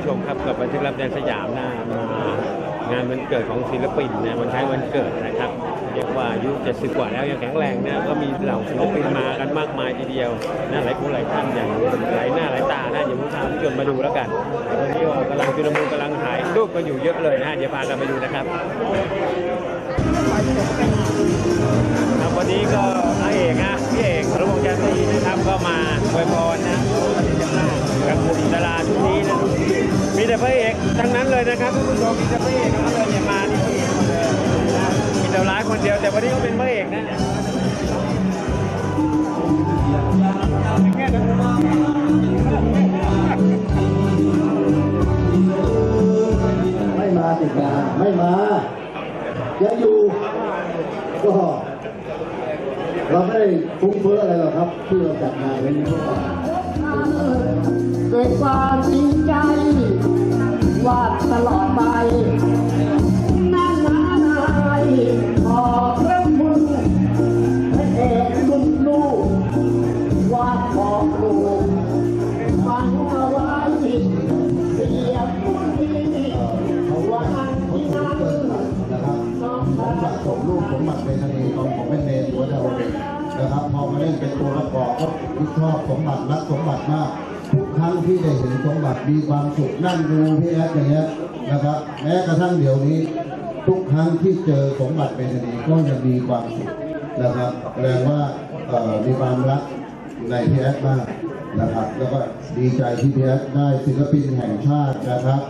ู้ชมครับกับบันทึกรับแดนสยามหน้างานวันเกิดของศิลปินนะวันคล้ายวันเกิดนะครับเรียกว่าอายุ70กว่าแล้วยังแข็งแรงนะก็มีเหล่าศิลปินมากันมากมายทีเดียวนะหลายคนหลายท่านอย่างหลายหน้าหลายตานะอย่าเพิ่งทำชวนมาดูแล้วกันตอนนี้กำลังจุลมุนกำลังถ่ายรูปกัอยู่เยอะเลยนะเดี๋ยวพากันไปดูนะครับ มีแต่พระเอกทั้งนั้นเลยนะครับทุกผู้ชมมีแต่พระเอกทั้งนั้นเลยเนี่ยมานี่พระเอกหมดเลยนะมีแต่ร้ายคนเดียวแต่วันนี้ก็เป็นพระเอกนะเนี่ยไม่มาติดงานไม่มายังอยู่ก็เราไม่ได้ฟุ้งเฟ้ออะไรหรอกครับที่เราจัดงานเป็นพวกเราด้วย สะสมลูกผมมักเป็นทะเลตอนผมเป็นเนรหัวดาวเด็กนะครับ พอมาเล่นเป็นตัวประกอบก็ชอบสมบัติรักสมบัติมาก ทุกครั้งที่ได้เห็นสมบัติมีความสุขนั่งดูพี่แอดอย่างเงี้ยนะครับ แม้กระทั่งเดี๋ยวนี้ ทุกครั้งที่เจอสมบัติเป็นทะเลก็ยังมีความสุขนะครับแสดงว่ามีความรักในพี่แอดมากนะครับ แล้วก็ดีใจที่พี่แอดได้ศิลปินแห่งชาตินะครับ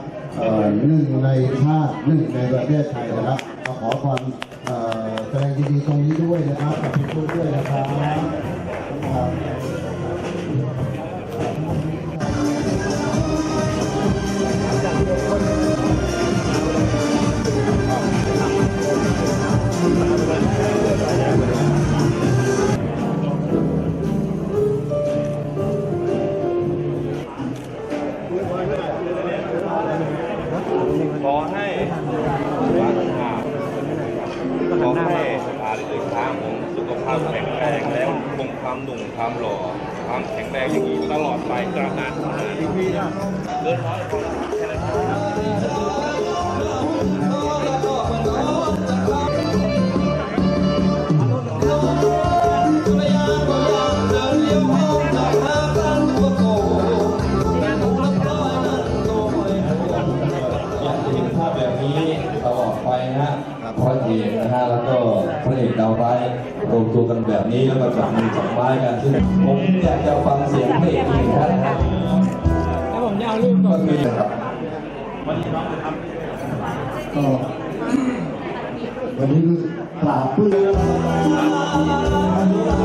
หนึ่งในชาติหนึ่งในประเทศไทยนะครับขอความแสดงยินดีตรงนี้ด้วยนะครับขอบคุณด้วยนะครับ อให้วางขาขอให้อาลิทางของสุขภาพแข็งแรงแล้วคงความหนุ่มความหล่อความแข็งแรงอย่างนี้ตลอดไปตราบนานเกินร้อยแค่นั้นอย พระเอกนะฮะแล้วก็พระเอกดาวร้รวมตัวกันแบบนี้แล้วก็จับมือจับไม้กันซึ่งผมอยากจะฟังเสียงพระเอกหนึ่งท่านนะฮะแล้วผมจะเอารูปก่อนมีครับก็วันนี้คือปราบปลื้ม